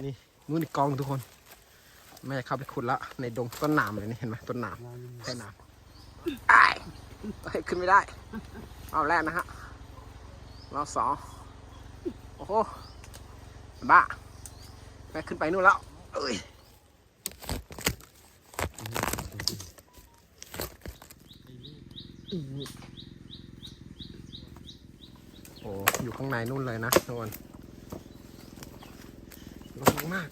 นี่นู่นอีกกองทุกคน แม่เข้าไปขุดละในดงต้นหนามเลยนี่เห็นไหมต้นหนามใช่หนามไอ้ขึ้นไม่ได้ เอาแรกนะฮะรอบสองโอ้โหบ้าแม่ขึ้นไปนู่นแล้วเอ้ยโอ้อยู่ข้างในนู่นเลยนะทุกคน งมาก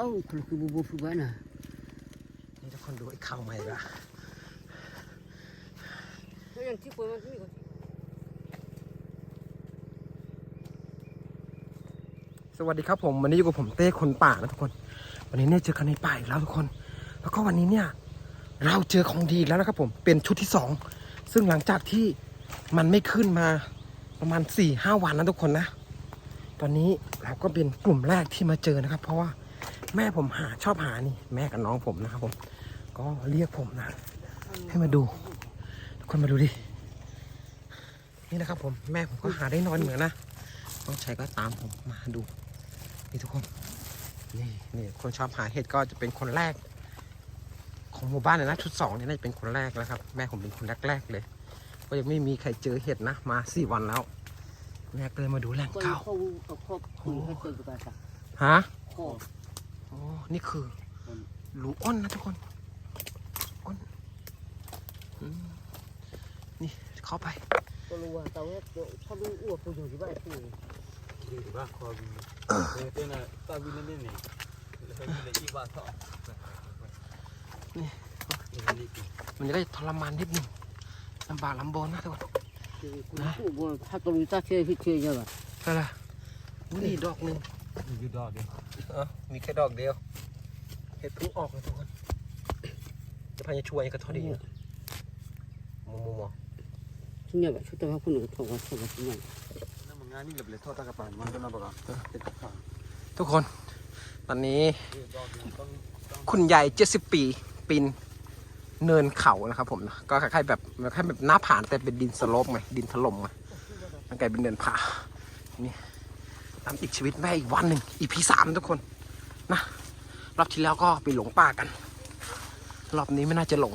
Oh, kalau ke bubur fubana. นี่ทุกคนดูไอ้ข้าวใหม่ละ Yang tipu macam ni kau. สวัสดีครับผมวันนี้อยู่กับผมเต้คนป่านะทุกคน วันนี้เนี่ยเจอกันในป่าอีกแล้วทุกคน แล้วก็วันนี้เนี่ย เราเจอของดีอีกแล้วนะครับผมเป็นชุดที่สองซึ่งหลังจากที่มันไม่ขึ้นมาประมาณ4ี่ห้าวันนะทุกคนนะ ตอนนี้เราก็เป็นกลุ่มแรกที่มาเจอนะครับ เพราะว่าแม่ผมหาชอบหานี่ แม่กับน้องผมนะครับผม ก็เรียกผมนะ ให้มาดูทุกคนมาดูดิ นี่นะครับผมแม่ผมก็หาได้นอนเหมือนนะน้องชายก็ตามผมมาดูนี่ทุกคนนี่นี่คนชอบหาเห็ดก็จะเป็นคนแรก ของหมู่บ้านเลยนะชุดสองนี่น่าจะเป็นคนแรกแล้วครับ แม่ผมเป็นคนแรกๆเลย ก็ยังไม่มีใครเจอเห็ดนะมาสี่วันแล้ว แม่ก็เลยมาดูแหล่งเก่าขาเฮะโอ้นี่คือหลูอ้นนะทุกคนอ้นนี่เข้าไปก็รู้ว่าแต่ว่เขารู้อ้วกกูอยู่ที่บ้านกูอยู่ที่บ้านคอบีเป็นอะตาวินนี่นี่แล้วก็เลยที่บ้าต่อนี่มันก็จะทรมานนิดหนึ่งลำบากลำบนนะทุกคน Kau buat satu lu tak cia cia je lah. ใช่ละนี่ดอกหนึ่ง Ju da de. เออมีแค่ดอกเดียวเห็ดเพิ่งออกเลยทุกคนจะพยายามช่วยก็ทอดดีนะมอมอมอ Sini apa? Kita apa nak tahu apa apa sini. Na mga ni le ble tho ta ka pan man na ba ga. Te ka pa. ทุกคน ตอนนี้ Ju da de tong คุณยายเจ็ดสิบปีปีนเนินเขานะครับผมนะก็คล้ายๆแบบ คล้ายๆแบบหน้าผาแต่เป็นดินสโลปไงดินถล่มไงมันกลายเป็นเนินผานี่ตามติดชีวิตแม่อีกวันหนึ่งอีพีสามทุกคนนะรอบที่แล้วก็ไปหลงป่ากัน รอบนี้ไม่น่าจะหลง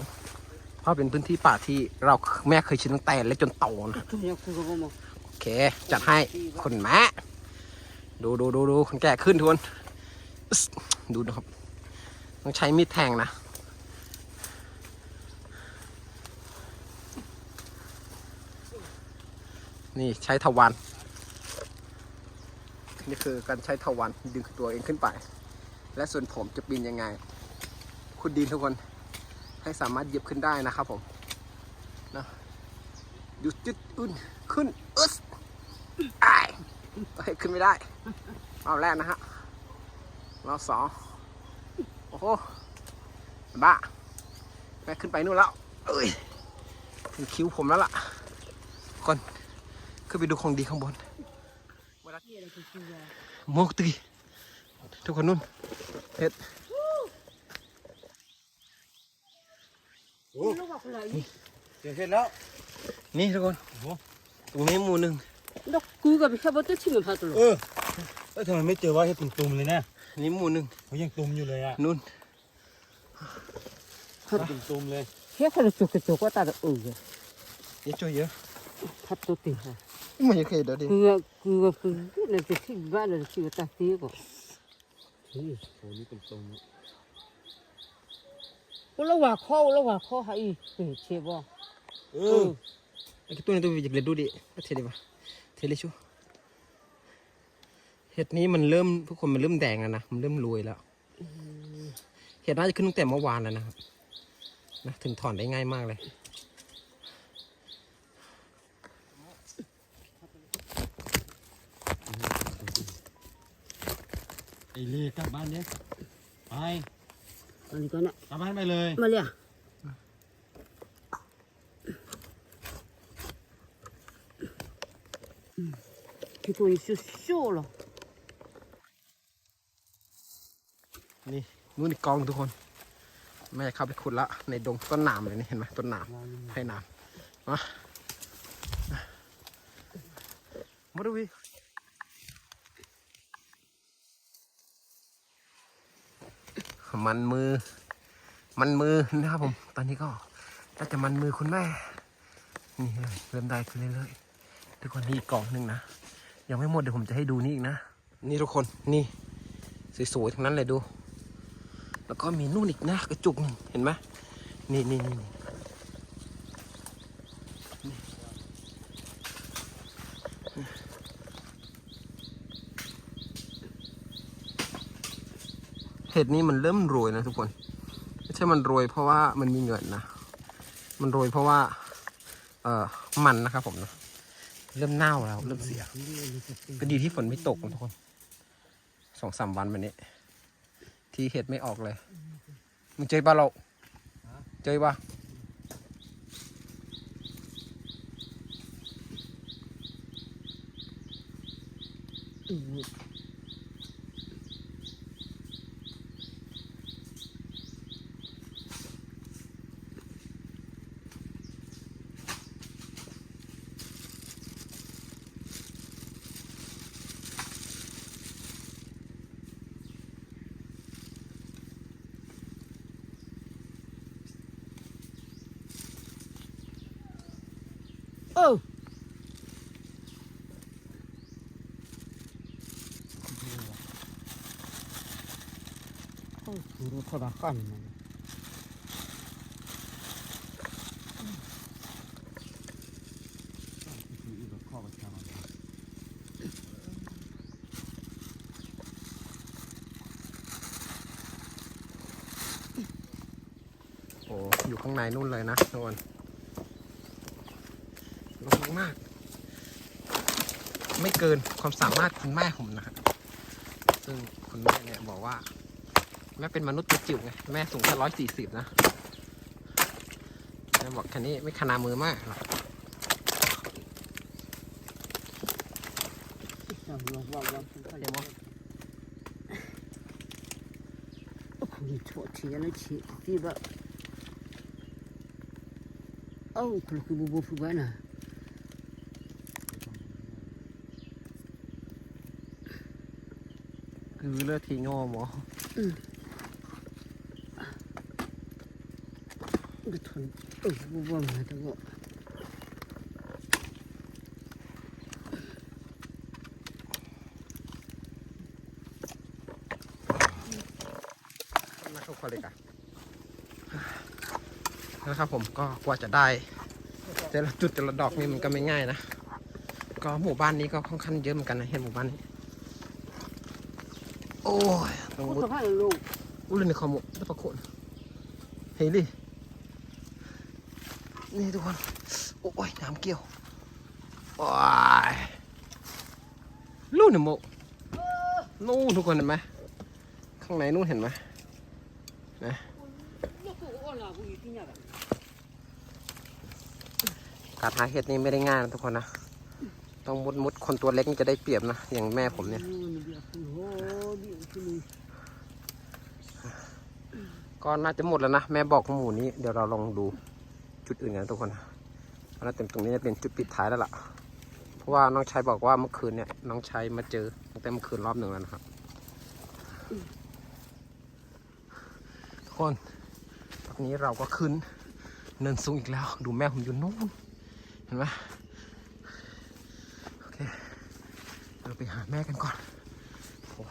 เพราะเป็นพื้นที่ป่าที่เราแม่เคยชินตั้งแต่เล็กจนโตนะโอเค จัดให้คุณแม่ดูดูดูดูคนแก่ขึ้นทวนดูนะครับ ต้องใช้มีดแทงนะ นี่ใช้ทวันนี่คือการใช้ทวันดึงตัวเองขึ้นไป และส่วนผมจะปีนยังไง คุณดีนทุกคนให้สามารถเหยียบขึ้นได้นะครับผมนะหยุดจุดอุ่นขึ้นอึ๊สไอ้ายเฮ้ยขึ้นไม่ได้เอาแรกนะฮะรอบสองโอ้โหบ้าแม่ขึ้นไปนู่นแล้วเอ้ยถึงคิ้วผมแล้วล่ะก่อน ขึ้นไปดูของดีข้างบนโมกตีทุกคนนู่นเห็ด Lu aku lagi. Te he la. นี่ทุกคนตรงนี้หมู่หนึ่ง Dak ku ga bisa betul sih memang tu. เออเอ้ยทำไมไม่เจอว่าเฮ็ดตุ่มๆเลยนะอันนี้หมู่หนึ่งเขายังตุ่มอยู่เลยอะนู่นตุ่มๆเลย He kalau cuk cuk tak ada u. เยอะช่วยเยอะ Satu teh. มันยัง เคยเดี๋ยวดิ Ku ku ku nanti sih ba nanti sih tak sih kok. นี่โหนี่ตุ่มๆ Kalau wa kau, kalau wa kau hai eh cebo. เอ Ừ. อไอ้ตัวนี้ตัวจะเบลดูดิเทเลปะเทเลชูเห็ดนี้มันเริ่มทุกคนมันเริ่มแดงแล้วนะมันเริ่มรวยแล้วเห็ดน่าจะขึ้นตั้งแต่เมื่อวานแล้วนะครับนะถึงถอนได้ง่ายมากเลย ไอ้เล่กลับบ้านเด้ไป Ani kau nak กลับบ้านไปเลย Malia. Kita ni susu lah. นี่นู่นอีกกองทุกคน แม่เข้าไปขุดละในดงต้นหนามเลยนี่เห็นไหมต้นหนามให้หนามมามาดูวิ มันมือ มันมือนะครับผม ตอนนี้ก็น่าจะมันมือคุณแม่ นี่เลยเริ่มได้ขึ้นเรื่อยๆทุกคนนี่อีกกล่องหนึ่งนะ ยังไม่หมดเดี๋ยวผมจะให้ดูนี่อีกนะ นี่ทุกคนนี่สวยๆทั้งนั้นเลยดู แล้วก็มีนู่นอีกนะกระจุกหนึ่งเห็นไหมนี่นี่นี่ ห็ดนี้มันเริ่มโรยนะทุกคนไม่ใช่มันโรยเพราะว่ามันมีเงินนะมันโรยเพราะว่าเอ่อมันนะครับผมนะเริ่มเน่าแล้วเริ่มเสียก็ดีที่ฝนไม่ตกนะทุกคนสองสามวันมานี้ ที่เห็ดไม่ออกเลยมึงเจอปะเราเจอปะโอ้โอ้รู้ทอดกันมันโอ้อยู่ข้างในนู่นเลยนะทุกคนลงมาก ไม่เกินความสามารถคุณแม่ผมนะครับซึ่งคุณแม่เนี่ยบอกว่า แม่เป็นมนุษย์ตัวจิ๋วไง แม่สูงแค่ร้อยสี่สิบนะแม่บอกแค่นี้ไม่ขนามือมากหรอกว้าวว้าวว้าวเดี๋ยวมั้งโอ้โหนี่ทั่วที่นั่นที่ที่แบบโอ้คุณคือบูบูฟูบ้านะคือเลือดทีโง่หมอ ก็ทนโอ้บูบูมาแต่ว่ามาทุกคนเลยกันนะครับผมก็กว่าจะได้แต่ละจุดแต่ละดอกนี่มันก็ไม่ง่ายนะ ก็หมู่บ้านนี้ก็ค่อนข้างเยอะเหมือนกันนะเห็นหมู่บ้านนี้ โอ้ยต้องกูมุดต้องให้ลูกอุ้ยในคอมมุแล้วปรากฏเฮ้ยดิ นี่ทุกคน โอ้ยน้ำเกี่ยวโอ้ยลูกหนึ่งโมนู่นทุกคนเห็นไหมข้างในนู่นเห็นไหมนะการหาเห็ดนี่ไม่ได้ง่ายนะทุกคนนะ ต้องมุดมุดคนตัวเล็กนี่จะได้เปรียบนะ อย่างแม่ผมเนี่ยโอ้เดี๋ยวคุณโหเดี๋ยวคุณก็น่าจะหมดแล้วนะ แม่บอกหมูนี้ เดี๋ยวเราลองดู จุดอื่นกันนะทุกคนนะเพราะว่าเต็มตรงนี้จะเป็นจุดปิดท้ายแล้วล่ะ เพราะว่าน้องชายบอกว่าเมื่อคืนเนี่ยน้องชายมาเจอตั้งแต่เมื่อคืนรอบหนึ่งแล้วนะครับทุกคนตอนนี้เราก็ขึ้นเนินสูงอีกแล้ว ดูแม่ผมอยู่นู่นเห็นไหมโอเคเราไปหาแม่กันก่อนโอ้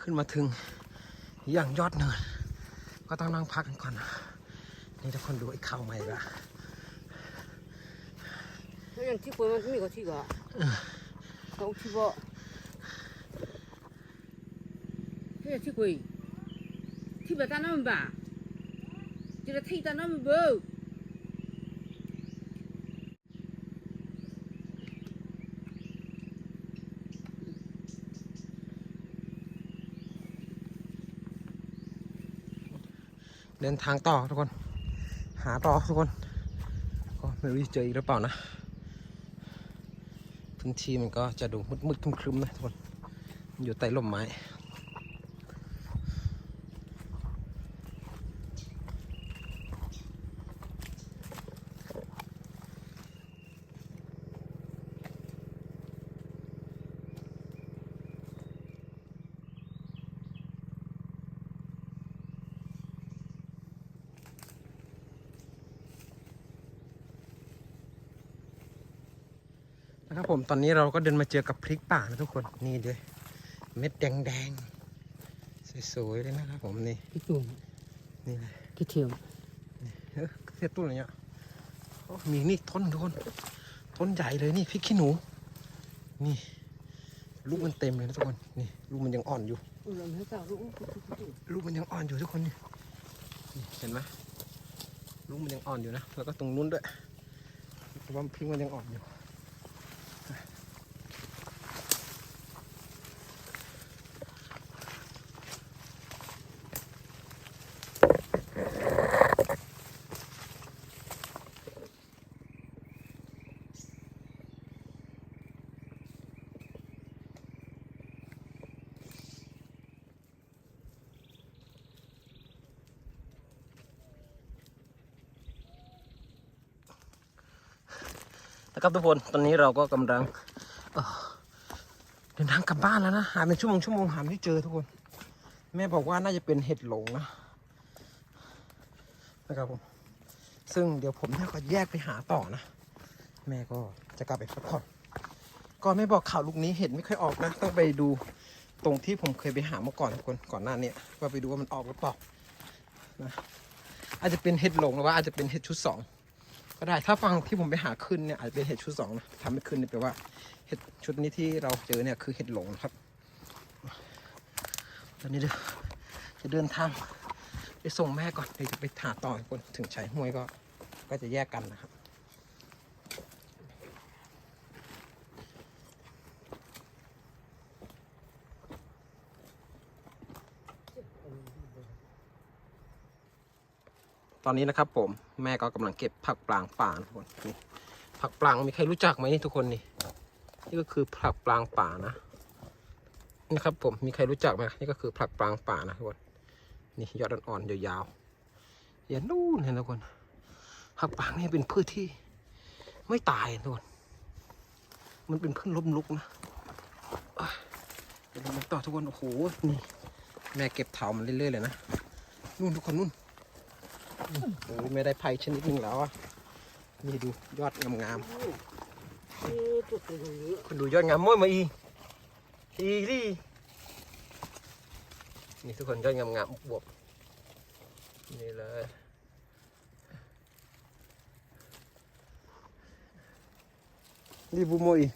ขึ้นมาถึง อย่างยอดเนิน ก็ต้องนั่งพักกันก่อนนะนี่ทุกคนดูไอ้ข้าวใหม่ละแล้วยังที่ป่วยมันมีก็ที่ก็เขาที่บ่เฮ้ยที่ป่วยที่บ่ตาน้ำบ่าจะได้ที่ตาน้ำบ่ เดินทางต่อทุกคน หาต่อทุกคน ก็ไม่รู้จะเจออีกหรือเปล่านะพื้นที่มันก็จะดูมืดๆคลึมๆนะทุกคนมันอยู่ใต้ร่มไม้ ตอนนี้เราก็เดินมาเจอกับพริกป่านะทุกคนนี่เลยเม็ดแดงๆสวยๆเลยนะครับผมนี่ Itu. นี่เลย Kecil. เออเสียตุ้นอะไรเงี้ยโอ้มีนี่ต้นทุกคนต้นใหญ่เลยนี่พริกขี้หนู นี่ลูกมันเต็มเลยนะทุกคนนี่ลูกมันยังอ่อนอยู่ Ulam hata ru. ลูกมันยังอ่อนอยู่ทุกคนนี่นี่เห็นไหมลูกมันยังอ่อนอยู่นะแล้วก็ตรงนู้นด้วยเพราะว่าพริกมันยังอ่อนอยู่ นะครับทุกคนตอนนี้เราก็กำลังเดินทางกลับบ้านแล้วนะหาเป็นชั่วโมงชั่วโมงหาไม่เจอทุกคน แม่บอกว่าน่าจะเป็นเห็ดหลงนะนะครับผมซึ่งเดี๋ยวผมเนี่ยก็แยกไปหาต่อนะ แม่ก็จะกลับไปพักผ่อนก็ไม่บอกข่าวลูกนี้เห็ดไม่ค่อยออกนะ ต้องไปดูตรงที่ผมเคยไปหาเมื่อก่อนทุกคนก่อนหน้าเนี้ว่าไปดูว่ามันออกหรือเปล่านะอาจจะเป็นเห็ดหลงหรือว่าอาจจะเป็นเห็ดชุดสอง ก็ได้ถ้าฟังที่ผมไปหาขึ้นเนี่ยอาจจะเป็นเห็ดชุดสองนะทำให้ขึ้นเนี่ยแปลว่าเห็ดชุดนี้ที่เราเจอเนี่ยคือเห็ดหลงครับ ตอนนี้เดี๋ยวจะเดินทางไปส่งแม่ก่อนเดี๋ยวจะไปหาต่อคนถึงชายห้วยก็ก็จะแยกกันนะครับ ตอนนี้นะครับผมแม่ก็กำลังเก็บผักปลางป่านะทุกคนนี่ผักปลางมีใครรู้จักไหมนี่ทุกคนนี่นี่ก็คือผักปลางป่านะนี่ครับผมมีใครรู้จักไหมนี่ก็คือผักปลางป่านะทุกคนนี่ยอดอ่อนๆยาวๆอย่านู่นเห็นทุกคนผักปลางนี่เป็นพืชที่ไม่ตายทุกคนมันเป็นพืชล้มลุกนะเดี๋ยวเรามาต่อทุกคนโอ้โหนี่แม่เก็บเถามันเรื่อยๆเลยนะนู่นทุกคนนู่น โอ้ยไม่ได้ไผ่ชนิดหนึ่งแล้วอะนี่ดูยอดงาม Itu tu ni. ๆคุณดูยอดงามม้วยมาอีอีดินี่ทุกคนยอดงามๆบวบนี่เลยนี่บูโมอี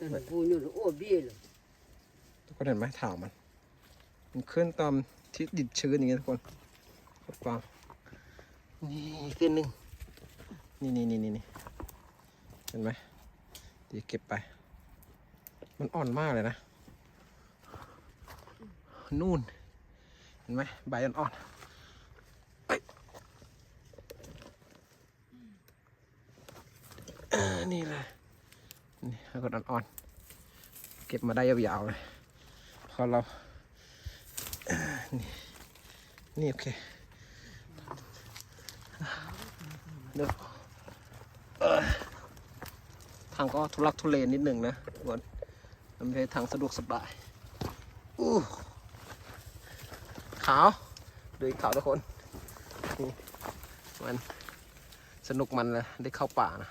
Dan punya lu oh bil. ทุกคนเห็นไหมถาวมัน มันขึ้นตาม ที่ดิบชื้นอย่างเงี้ยทุกคนฟังนี่อีกขึ้นหนึ่งนี่นี่นี่นี่นี่เห็นไหมเดี๋ยวเก็บไป มันอ่อนมากเลยนะ นู่น เห็นไหมใบอ่อนๆเอ้ยเอ่อนี่เลยนี่แล้วก็อ่อนๆเก็บมาได้ยาวๆเลยพอเราเอ่อ นี่นี่โอเคเดี๋ยวทางก็ทุลักทุเลนิดหนึ่งนะทุกคนมันไม่ใช่ทางสะดวกสบายอู้ขาวดูขาวทุกคนนี่มันสนุกมันเลยได้เข้าป่านะ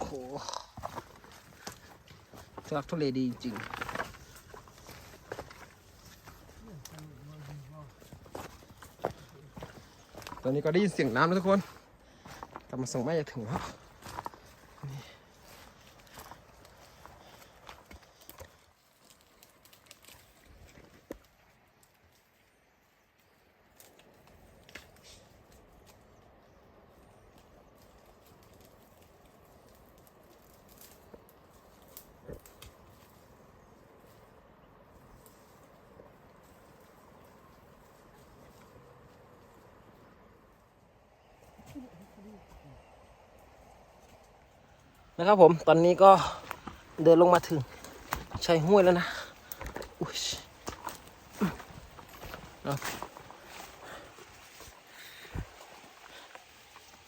โอ้ ลักทุเลดีจริงตอนนี้ก็ได้ยินเสียงน้ำแล้วทุกคนกลับมาส่งแม่จะถึงแล้ว นะครับผมตอนนี้ก็เดินลงมาถึงชายห้วยแล้วนะอุ้ย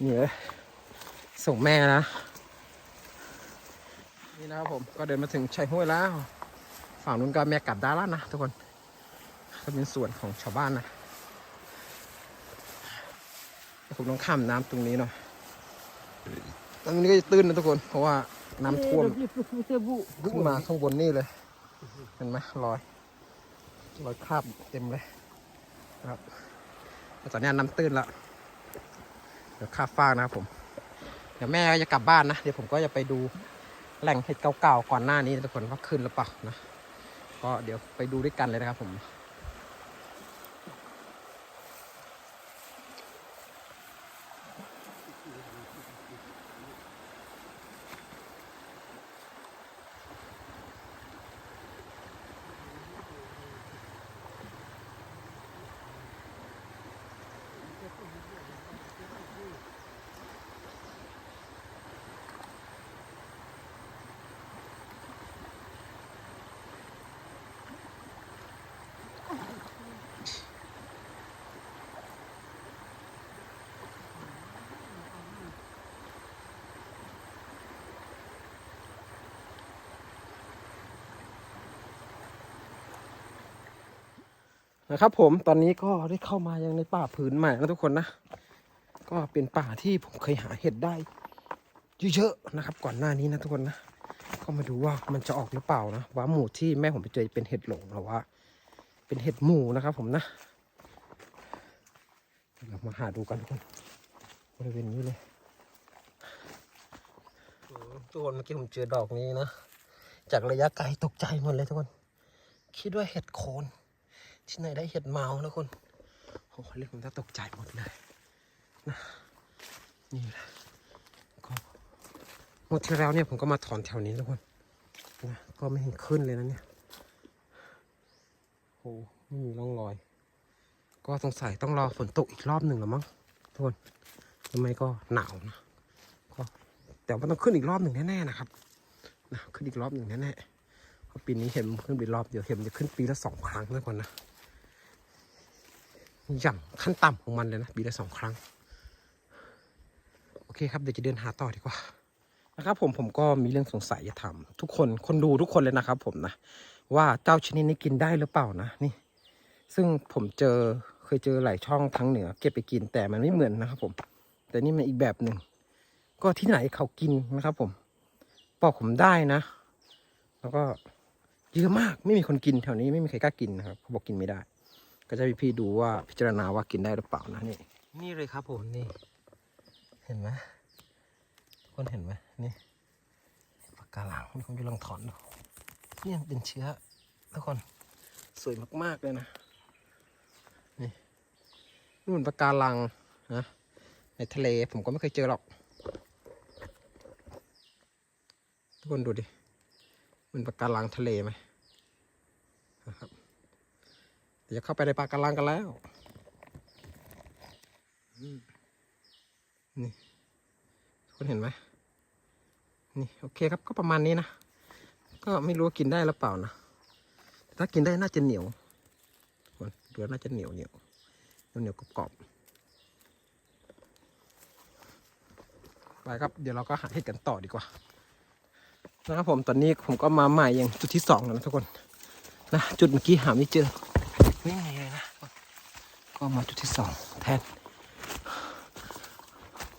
เนี่ยส่งแม่นะ นี่นะครับผมก็เดินมาถึงชายห้วยแล้ว ฝั่งนู้นก็แม่กลับได้แล้วนะทุกคนก็เป็นส่วนของชาวบ้านนะผมต้องข้ามน้ำตรงนี้หน่อย ตรงนี้ก็จะตื้นนะทุกคน เพราะว่าน้ำท่วมขึ้นมาข้างบนนี่เลย เห็นไหมรอยรอยคราบเต็มเลยนะครับแต่ตอนนี้น้ำตื้นแล้วเดี๋ยวข้ามฟากนะครับผม เดี๋ยวแม่ก็จะกลับบ้านนะ เดี๋ยวผมก็จะไปดูแหล่งเห็ดเก่าๆก่อนหน้านี้นะทุกคนว่าขึ้นหรือเปล่านะ ก็เดี๋ยวไปดูด้วยกันเลยนะครับผม นะครับผมตอนนี้ก็ได้เข้ามายังในป่าผืนใหม่นะทุกคนนะ ก็เป็นป่าที่ผมเคยหาเห็ดได้เยอะๆนะครับ ก่อนหน้านี้นะทุกคนนะ ก็มาดูว่ามันจะออกหรือเปล่านะว่าหมู่ที่แม่ผมไปเจอเป็นเห็ดหลงหรือว่า เป็นเห็ดหมู่นะครับ ผมนะเรามาหาดูกันทุกคนบริเวณนี้เลยทุกคนเมื่อกี้ผมเจอดอกนี้นะจากระยะไกลตกใจหมดเลยทุกคน คิดว่าเห็ดโคน ที่ไหนได้เห็ดเมานะคุณโอ้โหเรื่องผมจะตกใจหมดเลยนะนี่แหละก็หมดที่แล้วเนี่ยผมก็มาถอนแถวนี้ทุกคนนะก็ไม่เห็นขึ้นเลยนะเนี่ยโอ้ไม่มีร่องรอย ก็สงสัยต้องรอฝนตกอีกรอบหนึ่งหรือมั้งทุกคนทำไมก็หนาวนะก็แต่ว่าต้องขึ้นอีกรอบหนึ่งแน่ๆนะครับนะขึ้นอีกรอบหนึ่งแน่ๆเพราะปีนี้เห็นมันขึ้นไปรอบเดียวเห็นมันจะขึ้นปีละสองครั้งนะคนนะ อย่างขั้นต่ำของมันเลยนะปีละสองครั้ง โอเคครับเดี๋ยวจะเดินหาต่อดีกว่านะครับผมผมก็มีเรื่องสงสัยจะถามทุกคนคนดูทุกคนเลยนะครับ ผมนะว่าเจ้าชนิดนี้กินได้หรือเปล่านะนี่ ซึ่งผมเจอเคยเจอหลายช่องทั้งเหนือ เก็บไปกินแต่มันไม่เหมือนนะครับ ผม แต่นี่มันอีกแบบหนึ่งก็ที่ไหนเขากินนะครับ ผมบอกผมได้นะ แล้วก็เยอะมากไม่มีคนกินแถวนี้ไม่มีใครกล้ากินนะครับเขาบอกกินไม่ได้ ก็จะให้พี่ดูว่าพิจารณาว่ากินได้หรือเปล่านะนี่ นี่เลยครับผมนี่ เห็นไหมคนเห็นไหมนี่ปากกาหลังนี่ผมจะลองถอนดูนี่มันเป็นเชื้อทุกคนสวยมากๆเลยนะ นี่นู่นปากกาลังนะในทะเลผมก็ไม่เคยเจอหรอก ทุกคนดูดิมันปากกาลังทะเลไหมนะครับ เดี๋ยวจะเข้าไปในปากกาลังกันแล้วอืมนี่คนเห็นไหมนี่โอเคครับก็ประมาณนี้นะ ก็ไม่รู้ว่ากินได้หรือเปล่านะแต่ถ้ากินได้น่าจะเหนียวคนดูแล้วน่าจะเหนียวเหนียวเหนียวเหนียวกรอบๆไปครับเดี๋ยวเราก็หาเห็ดกันต่อดีกว่านะครับผมตอนนี้ผมก็มาใหม่ยังจุดที่สองแล้วนะทุกคนนะจุดเมื่อกี้หาไม่เจอ ไม่มีเลยนะ ก็มาจุดที่สองแทน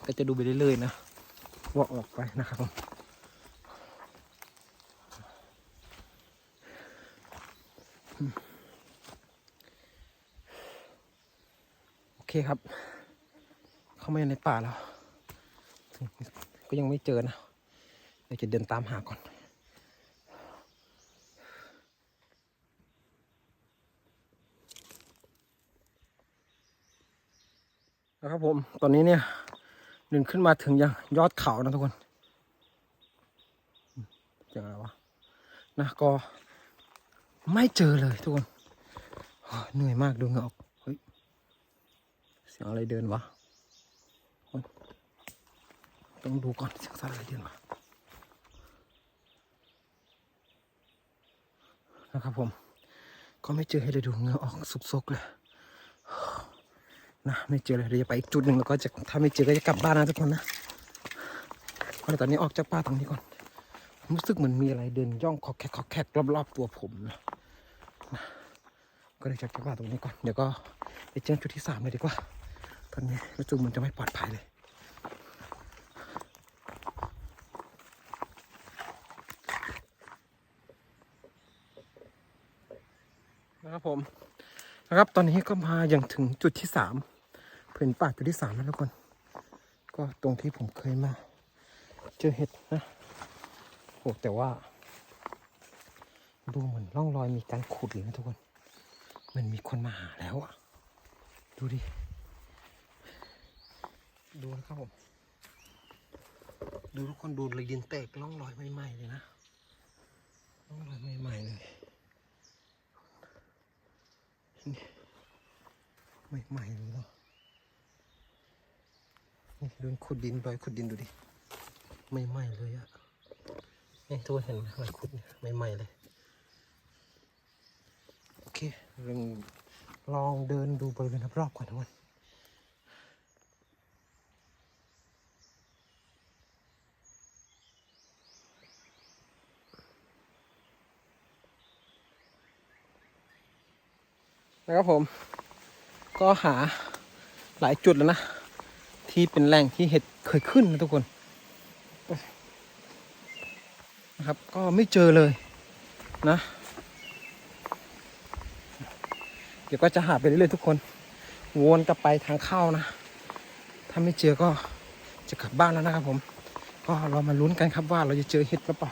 ก็จะดูไปเรื่อยๆนะ ว่าออกไปนะครับโอเคครับ เข้ามาในป่าแล้ว ก็ยังไม่เจอนะ เดี๋ยวจะเดินตามหาก่อน นะครับผมตอนนี้เนี่ยเดินขึ้นมาถึงยังยอดเขานะทุกคนเจออะไรวะนะก็ไม่เจอเลยทุกคนเหนื่อยมากดูเงาออกเฮ้ยเสียงอะไรเดินวะต้องดูก่อนเสียงสัตว์อะไรเดินวะนะครับผม ก็ไม่เจอให้เลยดูเงาออกสุกๆเลย นะไม่เจอเลยเดี๋ยวจะไปอีกจุดหนึ่งแล้วก็จะถ้าไม่เจอก็จะกลับบ้านนะทุกคนนะก็ตอนนี้ออกจากป่าตรงนี้ก่อนรู้สึกเหมือนมีอะไรเดินย่องคอกแคกคอกแคกรอบๆตัวผมนะนะก็เลยจากจากป่าตรงนี้ก่อนเดี๋ยวก็ไปเจอจุดที่สามเลยดีกว่าตอนนี้รู้สึกมันจะไม่ปลอดภัยเลยนะครับผมนะครับตอนนี้ก็มาอย่างถึงจุดที่สาม ผืนป่าจุดที่สามแล้วทุกคน ก็ตรงที่ผมเคยมา เจอเห็ดนะโอ้แต่ว่า ดูเหมือนร่องรอยมีการขุดเลยนะทุกคน มันมีคนมาหาแล้วอะดูดิ ดูนะครับผม ดูทุกคนดูเลยดินแตกร่องรอยใหม่ๆเลยนะร่องรอยใหม่ๆเลยใหม่ๆเลยเนาะ ดูขุดดินรอยขุดดินดูดิใหม่ๆเลยอะนี่ทุกคนเห็นไหมรอยขุดเนี่ยใหม่ๆเลย โอเคลองลองเดินดูบริเวณรอบๆก่อนทุกคนนะครับผม ก็หาหลายจุดแล้วนะ ที่เป็นแหล่งที่เห็ดเคยขึ้นนะทุกคนนะครับ ก็ไม่เจอเลยนะ เดี๋ยวก็จะหาไปเรื่อยๆทุกคน วนกลับไปทางเข้านะ ถ้าไม่เจอก็จะกลับบ้านแล้วนะครับผม ก็เรามาลุ้นกันครับว่าเราจะเจอเห็ดหรือเปล่า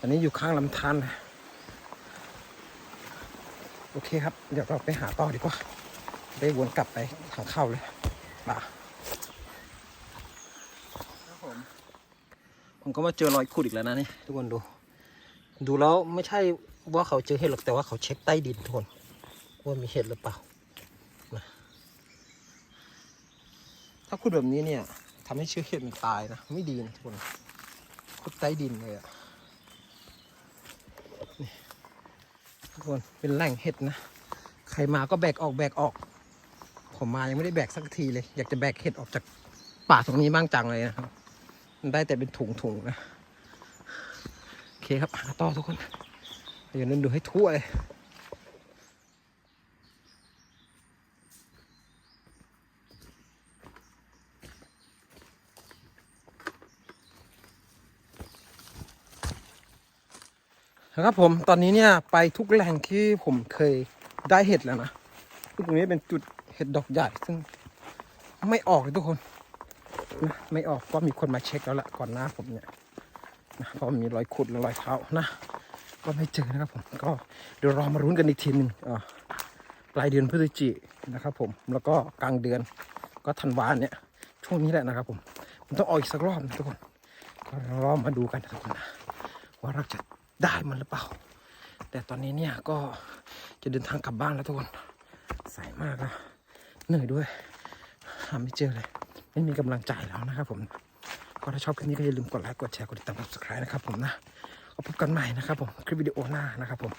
อันนี้อยู่ข้างลำธารนะโอเคครับ เดี๋ยวเราไปหาต่อดีกว่า ได้วนกลับไปทางเข้าเลย ผมผมก็มาเจอรอยขุดอีกแล้วนะนี่ทุกคนดู ดูแล้วไม่ใช่ว่าเขาเจอเห็ดหรอกแต่ว่าเขาเช็คใต้ดินทุกคนว่ามีเห็ดหรือเปล่านะถ้าขุดแบบนี้เนี่ยทำให้เชื้อเห็ดมันตายนะไม่ดีนะทุกคนขุดใต้ดินเลยอะทุกคนเป็นแหล่งเห็ดนะ ใครมาก็แบกออกแบกออก ผมมายังไม่ได้แบกสักทีเลย อยากจะแบกเห็ดออกจากป่าตรงนี้บ้างจังเลยนะครับมันได้แต่เป็นถุงๆนะโอเคครับหาต่อทุกคนอย่าลืมดูให้ทั่วเลยนะครับผมตอนนี้เนี่ยไปทุกแหล่งที่ผมเคยได้เห็ดแล้วนะ ตรงนี้เป็นจุดเห็ดดอกใหญ่ซึ่งไม่ออกเลยทุกคนนะไม่ออกก็มีคนมาเช็คแล้วล่ะก่อนหน้าผมเนี่ยนะเพราะมีรอยขุดและรอยเท้านะ ก็ไม่เจอนะครับผมก็เดี๋ยวรอมารุ้นกันอีกทีหนึ่งอ่าปลายเดือนพฤศจินะครับผมแล้วก็กลางเดือนก็ธันวาเนี่ยช่วงนี้แหละนะครับผมมันต้องออกอีกสักรอบนะทุกคนก็รอมาดูกันทุกคนนะว่าเราจะได้มันหรือเปล่า แต่ตอนนี้เนี่ยก็จะเดินทางกลับบ้านแล้วทุกคน มากนะเหนื่อยด้วยหาไม่เจอเลย ไม่มีกำลังใจแล้วนะครับผมก็ถ้าชอบคลิปนี้ก็อย่าลืมกดไลค์กดแชร์กดติดตามกด subscribe นะครับผมนะก็พบกันใหม่นะครับผมคลิปวิดีโอหน้านะครับผม